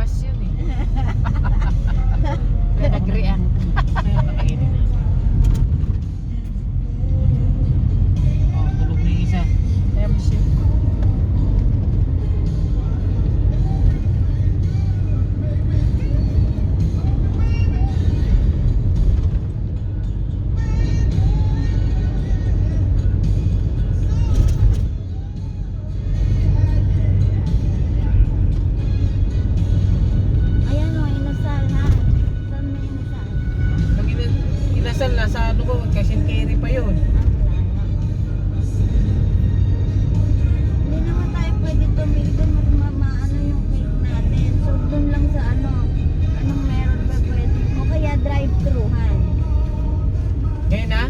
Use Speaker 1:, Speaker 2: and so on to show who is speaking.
Speaker 1: faz sentido. Rizal, nasa ano ko, cash and carry pa yun.
Speaker 2: Hindi pwede tumili doon, mamaano yung cake natin. So, doon lang sa ano, anong meron pa pwede. O kaya drive-thruhan.
Speaker 1: Ngayon ah?